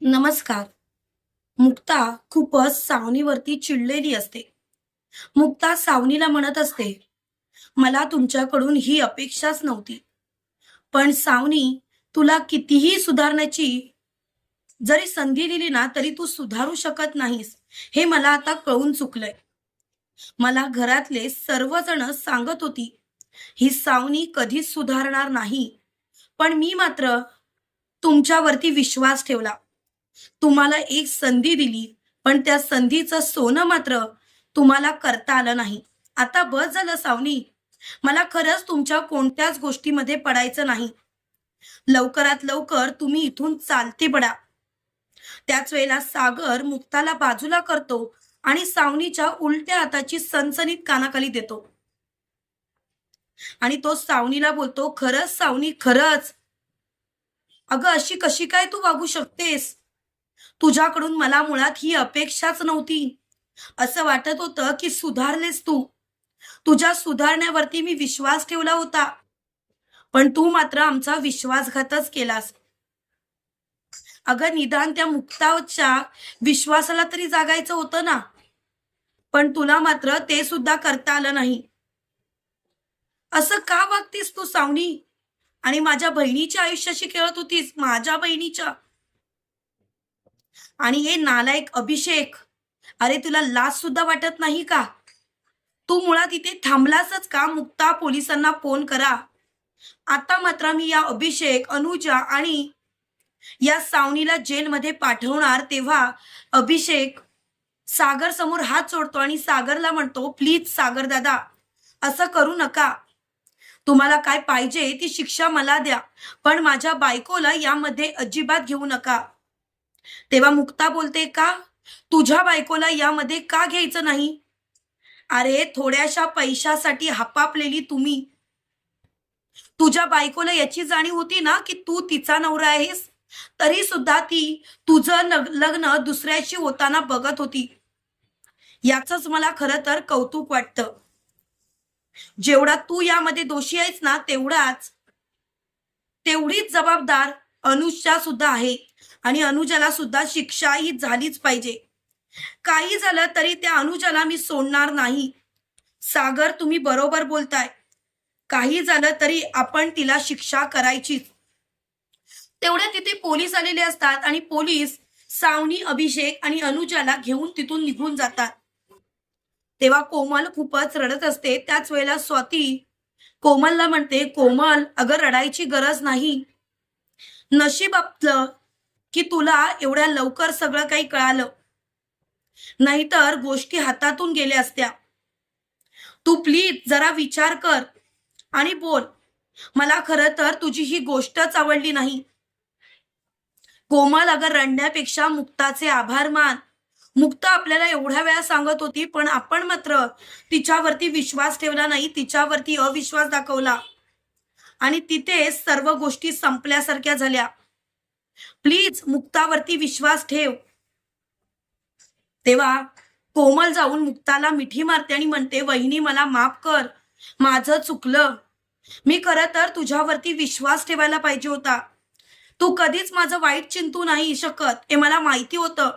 नमस्कार. मुक्ता खूपच सावनीवरती चिडलेली असते. मुक्ता सावनीला म्हणत असते मला तुमच्याकडून ही अपेक्षाच नव्हती. पण सावनी तुला कितीही सुधारण्याची जरी संधी दिली ना तरी तू सुधारू शकत नाहीस. हे मला आता कळून चुकलंय. मला घरातले सर्वजण सांगत होती ही सावनी कधीच सुधारणार नाही. पण मी मात्र तुमच्यावरती विश्वास ठेवला. तुम्हाला एक संधी दिली पण त्या संधीचं सोनं मात्र तुम्हाला करता आलं नाही. आता बस झालं सावनी. मला खरंच तुमच्या कोणत्याच गोष्टीमध्ये पडायचं नाही. लवकरात लवकर तुम्ही इथून चालते पडा. त्याच वेळेला सागर मुक्ताला बाजूला करतो आणि सावनीच्या उलट्या हाताची सनसनीत कानाखाली देतो. आणि तो सावनीला बोलतो खरंच सावनी खरंच. अगं अशी कशी काय तू वागू शकतेस? तुझ्याकडून मला मुळात ही अपेक्षाच नव्हती. असं वाटत होतं की सुधारलेस तू. तुझ्या सुधारण्यावरती मी विश्वास ठेवला होता. पण तू मात्र आमचा विश्वासघातच केलास. अगं निदान त्या मुक्ताच्या विश्वासाला तरी जागायचं होतं ना? पण तुला मात्र ते सुद्धा करता आलं नाही. असं का वागतीस तू सावनी? आणि माझ्या बहिणीच्या आयुष्याशी खेळत होतीस माझ्या बहिणीच्या. आणि हे नालायक अभिषेक. अरे तुला लाज सुद्धा वाटत नाही का? तू मुळात इथे थांबलासच का? मुक्ता पोलिसांना फोन करा. आता मात्र मी या अभिषेक अनुजा आणि या सावनीला जेलमध्ये पाठवणार तेव्हा अभिषेक सागर समोर हात सोडतो आणि सागरला म्हणतो प्लीज सागर दादा असं करू नका. तुम्हाला काय पाहिजे ती शिक्षा मला द्या पण माझ्या बायकोला यामध्ये अजिबात घेऊ नका. तेव्हा मुक्ता बोलते का? तुझ्या बायकोला यामध्ये का घ्यायचं नाही? अरे थोड्याशा पैशासाठी हपापलेली तुम्ही. तुझ्या बायकोला याची जाणीव होती ना की तू तिचा नवरा आहेस? तरी सुद्धा ती तुझं लग्न दुसऱ्याशी होताना बघत होती. याच मला खरं तर कौतुक वाटतं. जेवढा तू यामध्ये दोषी आहेस ना तेवढाच. तेवढीच जबाबदार अनुजच्या सुद्धा आहे. आणि अनुजाला सुद्धा शिक्षा ही झालीच पाहिजे. काही झालं तरी त्या अनुजाला मी सोडणार नाही. सागर तुम्ही बरोबर बोलताय. काही झालं तरी आपण तिला शिक्षा करायचीच. तेवढ्या तिथे पोलीस आलेले असतात आणि पोलीस सावनी अभिषेक आणि अनुजाला घेऊन तिथून निघून जातात. तेव्हा कोमल खूपच रडत असते. त्याच वेळेला स्वाती कोमलला म्हणते कोमल अगं रडायची गरज नाही. नशीब आपलं की तुला एवढ्या लवकर सगळं काही कळालं. नाहीतर गोष्टी हातातून गेल्या असत्या. तू प्लीज जरा विचार कर आणि बोल. मला खरं तर तुझी ही गोष्टच आवडली नाही. कोमल अगर रडण्यापेक्षा मुक्ताचे आभार मान. मुक्ता आपल्याला एवढ्या वेळा सांगत होती पण आपण मात्र तिच्यावरती विश्वास ठेवला नाही तिच्यावरती अविश्वास दाखवला. आणि तिथे सर्व गोष्टी संपल्यासारख्या झाल्या. प्लीज मुक्तावरती विश्वास ठेव. तेव्हा कोमल जाऊन मुक्ताला मिठी मारते आणि म्हणते वहिनी मला माफ कर. माझं चुकलं. मी खरं तर तुझ्यावरती विश्वास ठेवायला पाहिजे होता. तू कधीच माझं वाईट चिंतू नाही शकत हे मला माहिती होतं.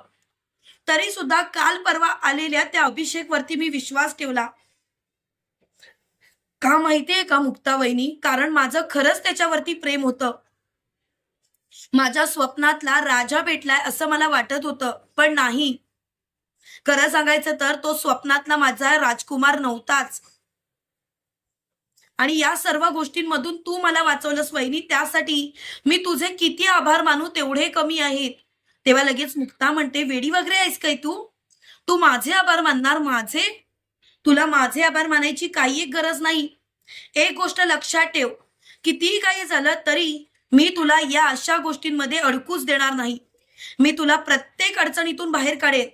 तरी सुद्धा काल परवा आलेल्या त्या अभिषेक वरती मी विश्वास ठेवला. का माहितीये का मुक्ता वहिनी कारण माझं खरंच त्याच्यावरती प्रेम होतं. माझ्या स्वप्नातला राजा भेटलाय असं मला वाटत होतं पण नाही. खरं सांगायचं तर तो स्वप्नातला माझा राजकुमार नव्हताच. आणि या सर्व गोष्टींमधून तू मला वाचवलंस वहिनी त्यासाठी मी तुझे किती आभार मानू तेवढे कमी आहेत. तेव्हा लगेच मुक्ता म्हणते वेडी वगैरे आहेस काय तू? तू माझे आभार मानणार माझे तुला माझे आभार मानायची काही एक गरज नाही. एक गोष्ट लक्षात ठेव. कितीही काही झालं तरी मी तुला या अशा गोष्टींमध्ये अडकूच देणार नाही. मी तुला प्रत्येक अडचणीतून बाहेर काढेन.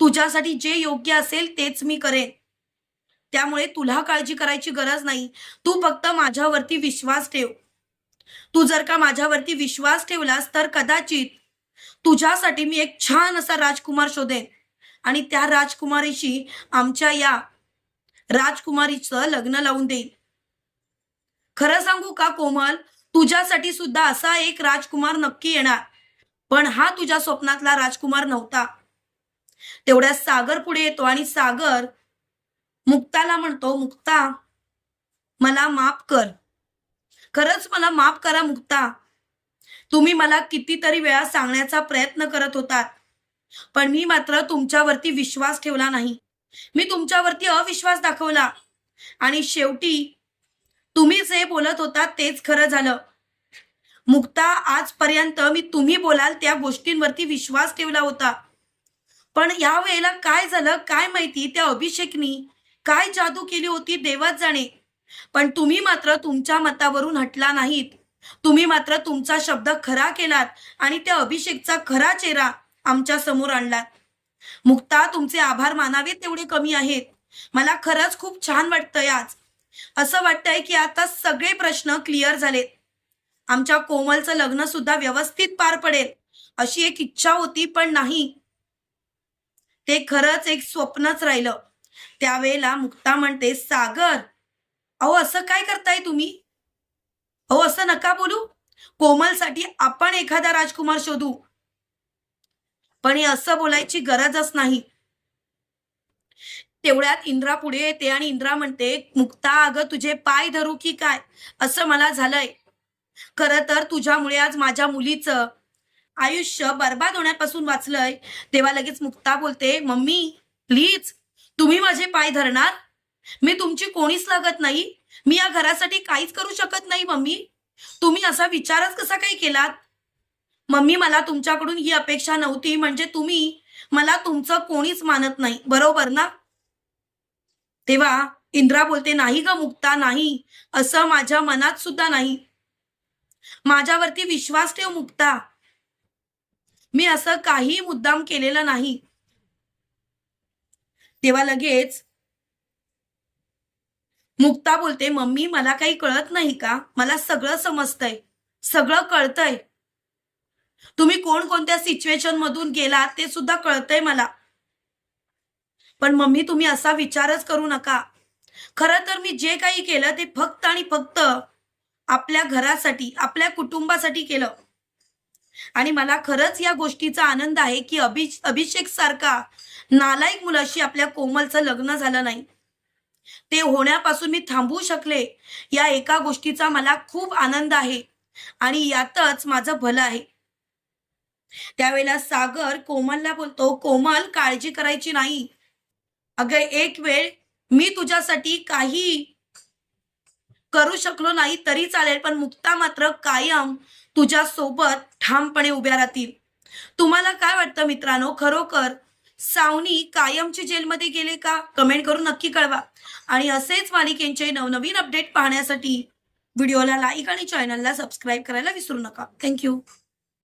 तुझ्यासाठी जे योग्य असेल तेच मी करेन. त्यामुळे तुला काळजी करायची गरज नाही. तू फक्त माझ्यावरती विश्वास ठेव. तू जर का माझ्यावरती विश्वास ठेवलास तर कदाचित तुझ्यासाठी मी एक छान असा राजकुमार शोधेन. आणि त्या राजकुमारीशी आमच्या या राजकुमारीचं लग्न लावून देईल. खरं सांगू का कोमल? तुझ्यासाठी सुद्धा असा एक राजकुमार नक्की येणार. पण हा तुझ्या स्वप्नातला राजकुमार नव्हता. तेवढ्या सागर पुढे येतो आणि सागर मुक्ताला म्हणतो मुक्ता मला माफ कर. खरंच मला माफ करा मुक्ता. तुम्ही मला कितीतरी वेळा सांगण्याचा प्रयत्न करत होतात. पण मी मात्र तुमच्यावरती विश्वास ठेवला नाही. मी तुमच्यावरती अविश्वास दाखवला. आणि शेवटी तुम्ही जे बोलत होता तेच खरं झालं. मुक्ता आजपर्यंत मी तुम्ही बोलाल त्या गोष्टींवरती विश्वास ठेवला होता. पण या वेळेला काय झालं काय माहिती? त्या अभिषेकनी काय जादू केली होती देवाच जाणे. पण तुम्ही मात्र तुमच्या मतावरून हटला नाहीत. तुम्ही मात्र तुमचा शब्द खरा केलात आणि त्या अभिषेकचा खरा चेहरा आमच्यासमोर आणलात. मुक्ता तुमचे आभार मानावे तेवढे कमी आहेत. मला खरंच खूप छान वाटतंय आज. असं वाटतंय की आता सगळे प्रश्न क्लिअर झालेत. आमच्या कोमलचं लग्न सुद्धा व्यवस्थित पार पडेल अशी एक इच्छा होती पण नाही. ते खरंच एक स्वप्नच राहिलं. त्यावेळेला मुक्ता म्हणते सागर अहो असं काय करताय तुम्ही? अहो असं नका बोलू. कोमलसाठी आपण एखादा राजकुमार शोधू. पण हे असं बोलायची गरजच नाही. तेवढ्यात इंद्रा पुढे येते आणि इंद्रा म्हणते मुक्ता अगं तुझे पाय धरू की काय? असं मला झालंय. खर तर तुझ्यामुळे आज माझ्या मुलीचं आयुष्य बर्बाद होण्यापासून वाचलंय. तेव्हा लगेच मुक्ता बोलते मम्मी प्लीज तुम्ही माझे पाय धरणार? मी तुमची कोणीच लागत नाही. मी या घरासाठी काहीच करू शकत नाही मम्मी. तुम्ही असा विचारच कसा काही केलात? मम्मी मला तुमच्याकडून ही अपेक्षा नव्हती म्हणजे तुम्ही मला तुमचं कोणीच मानत नाही. बरोबर ना? तेव्हा इंद्रा बोलते नाही ग मुक्ता नाही. असं माझ्या मनात सुद्धा नाही. माझ्यावरती विश्वास ठेव मुक्ता. मी असं काही मुद्दाम केलेलं नाही. तेव्हा लगेच मुक्ता बोलते मम्मी मला काही कळत नाही का? मला सगळं समजतंय. सगळं कळतंय. तुम्ही कोण कोणत्या सिच्युएशन मधून गेलात ते सुद्धा कळतंय मला. पण मम्मी तुम्ही असा विचारच करू नका. खरं तर मी जे काही केलं ते फक्त आणि फक्त आपल्या घरासाठी आपल्या कुटुंबासाठी केलं. आणि मला खरंच या गोष्टीचा आनंद आहे की अभि अभिषेक सारखा नालायक मुलाशी आपल्या कोमलचं लग्न झालं नाही. ते होण्यापासून मी थांबू शकले. या एका गोष्टीचा मला खूप आनंद आहे. आणि यातच माझं भलं आहे. त्यावेळेला सागर कोमलला बोलतो कोमल काळजी करायची नाही. अगं एक वेळ मी तुझ्यासाठी काही करू शकलो नाही तरी चालेल पण मुक्ता मात्र कायम तुझ्या सोबत ठामपणे उभ्या राहतील. तुम्हाला काय वाटतं मित्रांनो? खरोखर सावनी कायमची जेलमध्ये गेले का? कमेंट करून नक्की कळवा. आणि असेच मालिकेंचे नवनवीन अपडेट पाहण्यासाठी व्हिडिओला लाईक आणि चॅनलला सबस्क्राईब करायला विसरू नका. थँक्यू